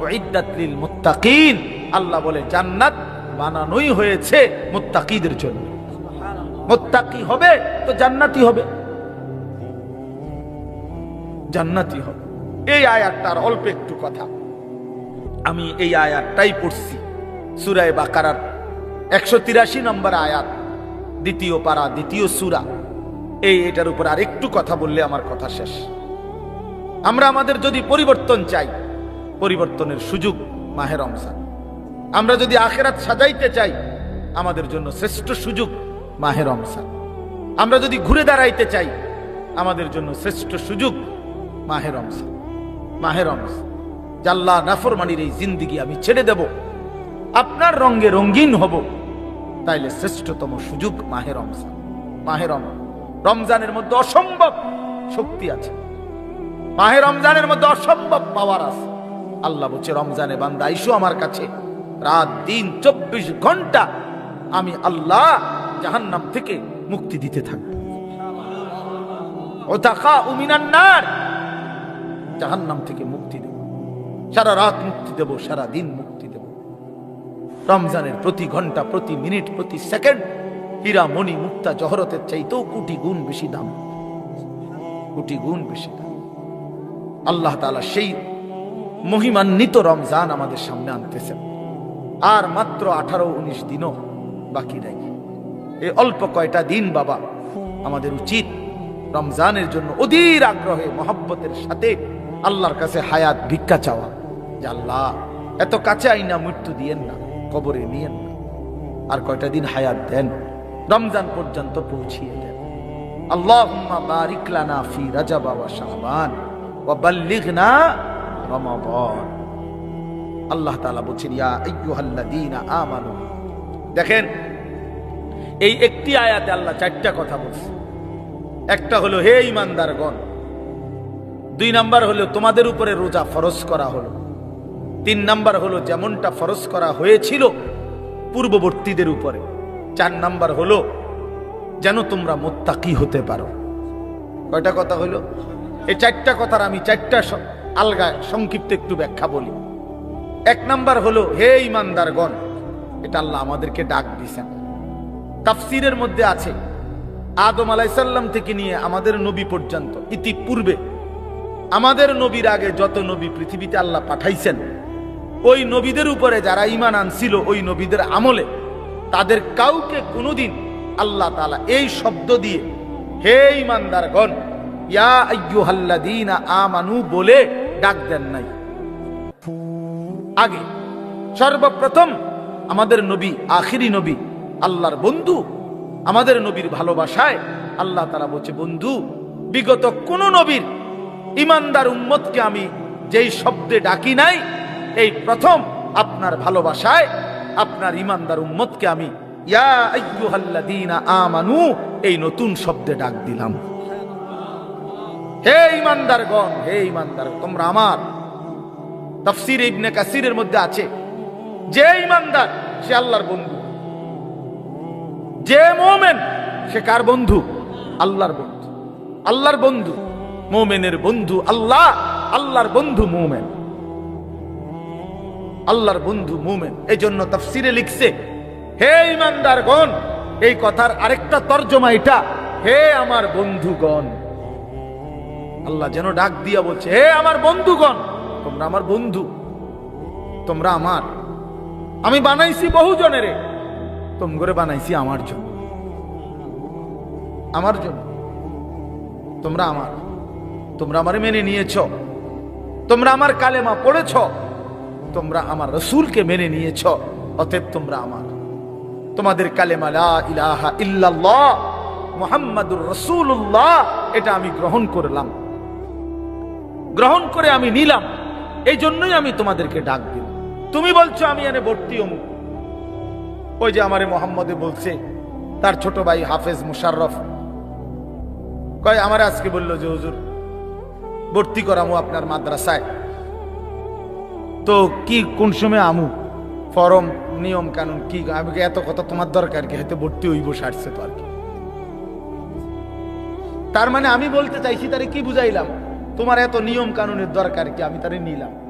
উইদ্দাত মুত্তাকিন। আল্লাহ বলে, জান্নাত বানানোই হয়েছে মুত্তাকিদের জন্য। মুত্তাকি হবে তো জান্নাতি হবে। জান্নাতি হবে। এই আয়াতটার অল্প একটু কথা। আমি এই আয়াতটাই পড়ছি। সুরায় বাকারার একশো তিরাশি নম্বর আয়াত, দ্বিতীয় পারা, দ্বিতীয় সুরা। এই, এটার উপর আর একটু কথা বললে আমার কথা শেষ। আমরা আমাদের যদি পরিবর্তন চাই পরিবর্তনের সুযোগ মাহে রমজান। আমরা যদি আখেরাত সাজাইতে চাই, আমাদের জন্য শ্রেষ্ঠ সুযোগ মাহে রমজান। আমরা যদি ঘুরে দাঁড়াইতে চাই, আমাদের জন্য শ্রেষ্ঠ সুযোগ মাহে রমজান। মাহে রমজান জাল্লা নাফরমানির এই জিন্দিগি আমি ছেড়ে দেব। আপনার রঙ্গে রঙ্গিন হব, তাইলে শ্রেষ্ঠতম সুযোগ মাহে রমজান। মাহে রম রমজানের মধ্যে অসম্ভব শক্তি আছে। মাহে রমজানের মধ্যে অসম্ভব পাওয়ার আছে। আল্লাহ বলছে, রমজানে বান্দা, আইসো আমার কাছে। রাত, দিন, চব্বিশ ঘণ্টা আমি আল্লাহ জাহান্নাম থেকে মুক্তি দিতে থাকব। থেকে মুক্তি দেব। সারা রাত মুক্তি মুক্তি রমজানের প্রতি ঘণ্টা, প্রতি মিনিট, প্রতি সেকেন্ড মুক্তা জহরতের কোটি গুণ বেশি দাম। কোটি গুণ বেশি দাম। আল্লাহ সেই মহিমান্বিত রমজান আমাদের সামনে আনতেছেন আর মাত্র আঠারো উনিশ দিনও বাকি নাই। এই অল্প কয়টা দিন বাবা, আমাদের উচিত রমজানের জন্য অধীর আগ্রহে, মহব্বতের সাথে আল্লাহর কাছে হায়াত, ভিক্ষা চাওয়া। যে আল্লাহ, এত কাছে আইনা মৃত্যু দিয়েন না, কবরে নিয়েন না। আর কয়টা দিন হায়াত দেন, রমজান পর্যন্ত পৌঁছিয়ে দেন। আল্লাহুম্মা বারিক লানা ফি রাজা বাবা শাবান ওয়া বাল্লিগনা রমাদান। আল্লাহ তাআলা বলছেন আমানু। দেখেন, এই একটি আয়াতে আল্লাহ চারটা কথা বলছে। একটা হলো, হে ইমানদারগণ দুই নাম্বার হলো, তোমাদের উপরে রোজা ফরজ করা হলো। তিন নাম্বার হলো, যেমনটা ফরজ করা হয়েছিল পূর্ববর্তীদের উপরে। চার নাম্বার হলো, যেন তোমরা মোত্তাকি হতে পারো। কয়টা কথা হলো? এই চারটা কথার আমি চারটা আলগা সংক্ষিপ্ত একটু ব্যাখ্যা বলি। এক নাম্বার হলো, হে ইমানদারগণ, এটা আল্লাহ আমাদেরকে ডাক দিছেন। তাফসিরের মধ্যে আছে, আদম আলাইসাল্লাম থেকে নিয়ে আমাদের নবী পর্যন্ত, ইতিপূর্বে, আমাদের নবীর আগে যত নবী পৃথিবীতে আল্লাহ পাঠাইছেন, ওই নবীদের উপরে যারা ইমান আনছিল, ওই নবীদের আমলে, তাদের কাউকে কোনোদিন আল্লাহ তাআলা এই শব্দ দিয়ে, হে ইমানদারগণ, ইয়া আইয়ুহাল্লাযীনা আমানু বলে ডাক দেন নাই। আগে সর্বপ্রথম আমাদের নবী, আখিরি নবী, আল্লাহর বন্ধু, আমাদের নবীর ভালোবাসায় আল্লাহ তারা বলছে, বন্ধু, বিগত কোন নবীর ইমানদার উম্মতকে আমি যেই শব্দে ডাকি নাই, এই প্রথম আপনার ভালোবাসায় আপনার ইমানদার উম্মতকে আমি, ইয়া আমানু, এই নতুন শব্দে ডাক দিলাম। হে ইমানদারগণ, হে ইমানদার, তোমরা আমার তফসির ইবনে কাসিরের মধ্যে আছে। যে ইমানদার, সে আল্লাহর বন্ধু। যে মোমেন, সে কার বন্ধু? আল্লাহর বন্ধু। আল্লাহর বন্ধু, মোমেনের বন্ধু আল্লাহ। আল্লাহর বন্ধু মোমেন। আল্লাহর বন্ধু মোমেন। এই জন্য তফসিরে লিখছে, হে ইমানদারগণ, এই কথার আরেকটা তর্জমা এটা, হে আমার বন্ধুগণ। আল্লাহ যেন ডাক দিয়া বলছে, হে আমার বন্ধুগণ, তোমরা আমার বন্ধু, তোমরা আমার। আমি বানাইছি বহু জনেরে তোম করে বানাইছি আমার জন্য। আমার জন্য। তোমরা আমার। তোমরা আমার মেনে নিয়েছ। তোমরা আমার কালেমা পড়েছ। তোমরা আমার রসুলকে মেনে নিয়েছ। অতএব তোমরা আমার। তোমাদের কালেমা ইলাহা ইল্লাল্লাহ, মুহাম্মাদুর রাসূলুল্লাহ, এটা আমি গ্রহণ করলাম। গ্রহণ করে আমি নিলাম। এই জন্যই আমি তোমাদেরকে ডাক দিলাম। তুমি বলছো, আমি এনে ভর্তি অমুক ওই যে আমারে মোহাম্মদে বলছে, তার ছোট ভাই হাফেজ মুশাররফ। কয়, আমার আজকে বলল যে, হুজুর, ভর্তি করামু আপনার মাদ্রাসায়। তো কি, কোন সময় আমু? ফরম, নিয়ম কানুন, কি? আমি এত কথা তোমার দরকার কি? হয়তো ভর্তি হইব, সারছে তো আর কি। তার মানে আমি বলতে চাইছি, তারে কি বুঝাইলাম? তোমার এত নিয়ম কানুনের দরকার কি? আমি তারে নিলাম।